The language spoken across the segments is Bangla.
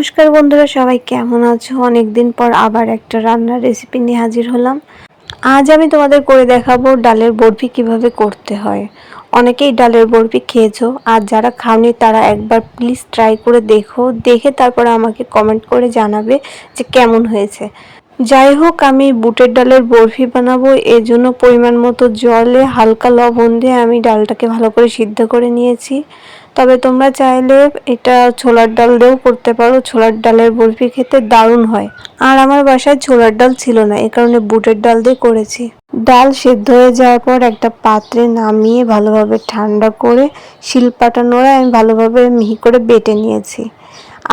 নমস্কার বন্ধুরা, সবাই কেমন আছো? অনেকদিন পর আবার একটা রান্নার রেসিপি নিয়ে হাজির হলাম। আজ আমি তোমাদের করে দেখাবো ডালের বরফি কীভাবে করতে হয়। অনেকেই ডালের বরফি খেয়েছো, আর যারা খাওনি তারা একবার প্লিজ ট্রাই করে দেখো। দেখে তারপরে আমাকে কমেন্ট করে জানাবে যে কেমন হয়েছে। যাই হোক, আমি বুটের ডালের বরফি বানাবো। এর জন্য পরিমাণ মতো জলে হালকা লবণ দিয়ে আমি ডালটাকে ভালো করে সিদ্ধ করে নিয়েছি। তবে তোমরা চাইলে এটা ছোলার ডাল দিয়েও করতে পারো। ছোলার ডালের বরফি খেতে দারুণ হয়। আর আমার বাসায় ছোলার ডাল ছিল না, এ কারণে বুটের ডাল দিয়ে করেছি। ডাল সেদ্ধ হয়ে যাওয়ার পর একটা পাত্রে নামিয়ে ভালোভাবে ঠান্ডা করে শিলপাটা নোড়ায় আমি ভালোভাবে মিহি করে বেটে নিয়েছি।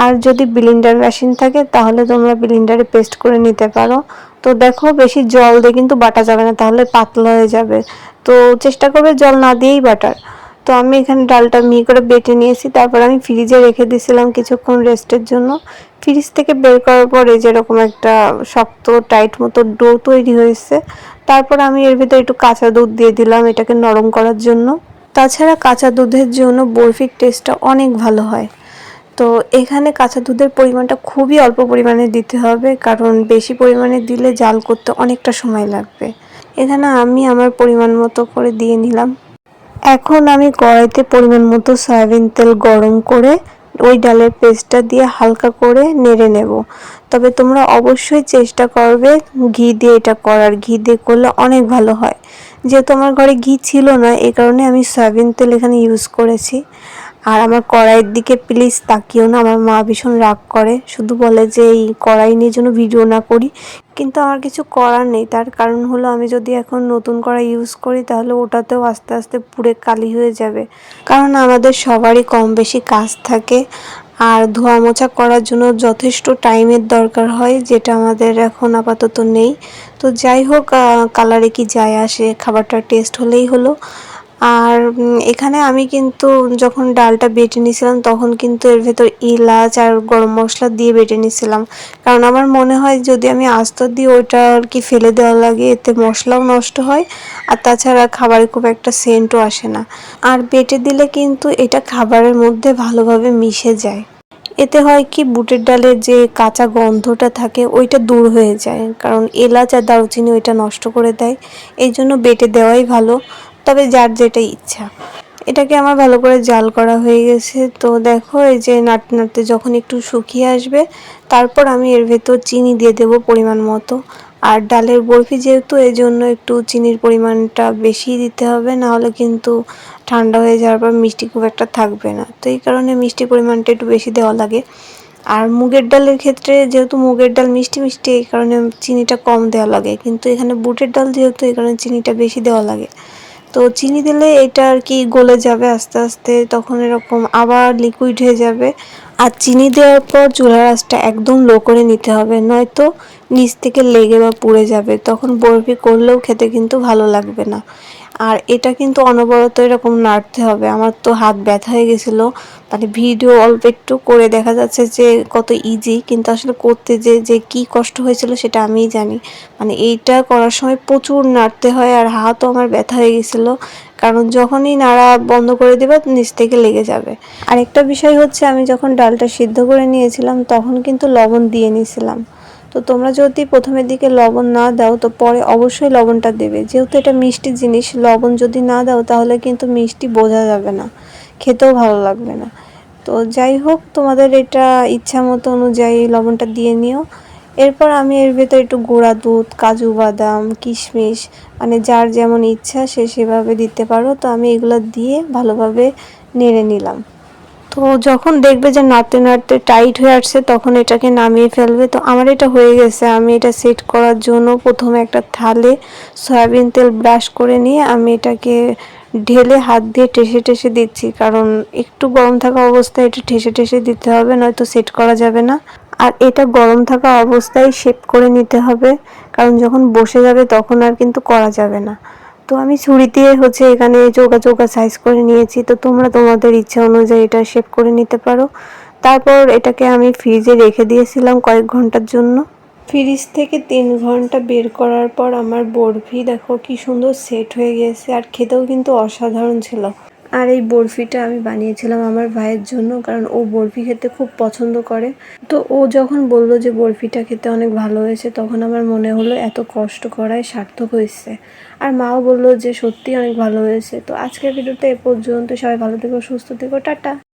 আর যদি ব্লিন্ডার মেশিন থাকে, তাহলে তোমরা বিলিন্ডারে পেস্ট করে নিতে পারো। তো দেখো, বেশি জল দিয়ে কিন্তু বাটা যাবে না, তাহলে পাতলা হয়ে যাবে। তো চেষ্টা করবে জল না দিয়েই বাটার। তো আমি এখানে ডালটা মিহি করে বেটে নিয়েছি, তারপর আমি ফ্রিজে রেখে দিয়েছিলাম কিছুক্ষণ রেস্টের জন্য। ফ্রিজ থেকে বের করার পরে যেরকম একটা শক্ত, টাইট মতো ডো তৈরি হয়েছে, তারপর আমি এর ভিতরে একটু কাঁচা দুধ দিয়ে দিলাম এটাকে নরম করার জন্য। তাছাড়া কাঁচা দুধের জন্য বরফির টেস্টটা অনেক ভালো হয়। তো এখানে কাঁচা দুধের পরিমাণটা খুবই অল্প পরিমাণে দিতে হবে, কারণ বেশি পরিমাণে দিলে জাল করতে অনেকটা সময় লাগবে। এখানে আমি আমার পরিমাণ মতো করে দিয়ে নিলাম। এখন আমি কড়াইতে পরিমাণ মতো সয়াবিন তেল গরম করে ওই ডালের পেস্টটা দিয়ে হালকা করে নেড়ে নেব। তবে তোমরা অবশ্যই চেষ্টা করবে ঘি দিয়ে এটা করার। ঘি দিয়ে করলে অনেক ভালো হয়। যেহেতু আমার ঘরে ঘি ছিল না এই কারণে আমি সয়াবিন তেল এখানে ইউজ করেছি। আর আমার কড়াইয়ের দিকে প্লিজ তাকিও না, আমার মা ভীষণ রাগ করে। শুধু বলে যে এই কড়াই নিয়ে যেন ভিডিও না করি। কিন্তু আমার কিছু করার নেই, তার কারণ হলো আমি যদি এখন নতুন কড়াই ইউজ করি, তাহলে ওটাতেও আস্তে আস্তে পুরে কালি হয়ে যাবে। কারণ আমাদের সবারই কম বেশি কাজ থাকে, আর ধোয়া মোছা করার জন্য যথেষ্ট টাইমের দরকার হয়, যেটা আমাদের এখন আপাতত নেই। তো যাই হোক কালারে কি যায় আসে খাবারটা টেস্ট হলেই হলো। আর এখানে আমি কিন্তু যখন ডালটা বেটে নিয়েছিলাম তখন কিন্তু এর ভেতর এলাচ আর গরম মশলা দিয়ে বেটে নিয়েছিলাম। কারণ আমার মনে হয় যদি আমি আস্ত দিই ওইটা আর কি ফেলে দেওয়া লাগে, এতে মশলাও নষ্ট হয় আর তাছাড়া খাবারে খুব একটা সেন্টও আসে না। আর বেটে দিলে কিন্তু এটা খাবারের মধ্যে ভালোভাবে মিশে যায়। এতে হয় কি বুটের ডালের যে কাঁচা গন্ধটা থাকে ওইটা দূর হয়ে যায়। কারণ এলাচ আর দারুচিনি ওইটা নষ্ট করে দেয়। এই জন্য বেটে দেওয়াই ভালো। তবে যার যেটা ইচ্ছা। এটাকে আমার ভালো করে জাল করা হয়ে গেছে। তো দেখো, এই যে নাড়তে নাড়তে যখন একটু শুকিয়ে আসবে, তারপর আমি এর ভেতর চিনি দিয়ে দেব পরিমাণ মতো। আর ডালের বরফি যেহেতু এই জন্য একটু চিনির পরিমাণটা বেশি দিতে হবে না হলে কিন্তু ঠান্ডা হয়ে যাওয়ার পর মিষ্টি খুব একটা থাকবে না। তো এই কারণে মিষ্টির পরিমাণটা একটু বেশি দেওয়া লাগে। আর মুগের ডালের ক্ষেত্রে যেহেতু মুগের ডাল মিষ্টি মিষ্টি, এই কারণে চিনিটা কম দেওয়া লাগে। কিন্তু এখানে বুটের ডাল যেহেতু, এই কারণে চিনিটা বেশি দেওয়া লাগে। তো চিনি দিলে এটা আর কি গলে যাবে আস্তে আস্তে, তখন এরকম আবার লিকুইড হয়ে যাবে। আর চিনি দেওয়ার পর চুলার আঁচটা একদম লো করে নিতে হবে, নয়তো নিচ থেকে লেগে বা পুড়ে যাবে। তখন বরফি করলেও খেতে কিন্তু ভালো লাগবে না। আর এটা কিন্তু অনবরত এরকম নাড়তে হবে। আমার তো হাত ব্যথা হয়ে গেছিল। মানে ভিডিও অল্প একটু করে দেখা যাচ্ছে যে কত ইজি কিন্তু আসলে করতে যে যে কি কষ্ট হয়েছিল সেটা আমিই জানি। মানে এইটা করার সময় প্রচুর নাড়তে হয় আর হাতও আমার ব্যথা হয়ে গেছিল। কারণ যখনই নাড়া বন্ধ করে দেবে, নিচ থেকে লেগে যাবে। আর একটা বিষয় হচ্ছে, আমি যখন ডালটা সিদ্ধ করে নিয়েছিলাম, তখন কিন্তু লবণ দিয়ে নিয়েছিলাম। তো তোমরা যদি প্রথমের দিকে লবণ না দাও, তো পরে অবশ্যই লবণটা দেবে। যেহেতু এটা মিষ্টি জিনিস, লবণ যদি না দাও, তাহলে কিন্তু মিষ্টি বোঝা যাবে না। খেতেও ভালো লাগবে না। তো যাই হোক, তোমাদের এটা ইচ্ছা মতো অনুযায়ী লবণটা দিয়ে নিও। এরপর আমি এর ভেতর একটু গুঁড়া দুধ, কাজু বাদাম, কিশমিশ মানে যার যেমন ইচ্ছা সে সেভাবে দিতে পারো। তো আমি এগুলো দিয়ে ভালোভাবে নেড়ে নিলাম। তো যখন দেখবে যে নাড়তে নাড়তে টাইট হয়ে আসছে, তখন এটাকে নামিয়ে ফেলবে। তো আমার এটা হয়ে গেছে। আমি এটা সেট করার জন্য প্রথমে একটা থালে সয়াবিন তেল ব্রাশ করে নিয়ে আমি এটাকে ঢেলে হাত দিয়ে ঠেসে ঠেসে দিচ্ছি। কারণ একটু গরম থাকা অবস্থায় এটা ঠেসে ঠেসে দিতে হবে, নয়তো সেট করা যাবে না। আর এটা গরম থাকা অবস্থায় শেপ করে নিতে হবে। কারণ যখন বসে যাবে, তখন আর কিন্তু করা যাবে না। তো আমি ছুরি দিয়ে হচ্ছে এখানে চৌকা চৌকা সাইজ করে নিয়েছি। তো তোমরা তোমাদের ইচ্ছা অনুযায়ী এটা শেপ করে নিতে পারো। তারপর এটাকে আমি ফ্রিজে রেখে দিয়েছিলাম কয়েক ঘণ্টার জন্য। ফ্রিজ থেকে তিন ঘণ্টা বের করার পর আমার বরফি দেখো কি সুন্দর সেট হয়ে গেছে আর খেতেও কিন্তু অসাধারণ ছিল। আর এই বরফিটা আমি বানিয়েছিলাম আমার ভাইয়ের জন্য, কারণ ও বরফি খেতে খুব পছন্দ করে। তো ও যখন বলল যে বরফিটা খেতে অনেক ভালো হয়েছে, তখন আমার মনে হলো এত কষ্ট করায় সার্থক হয়েছে। আর মাও বলল যে সত্যি অনেক ভালো হয়েছে। তো আজকের ভিডিওটা এ পর্যন্ত। সবাই ভালো থেকো, সুস্থ থেকো, টাটা।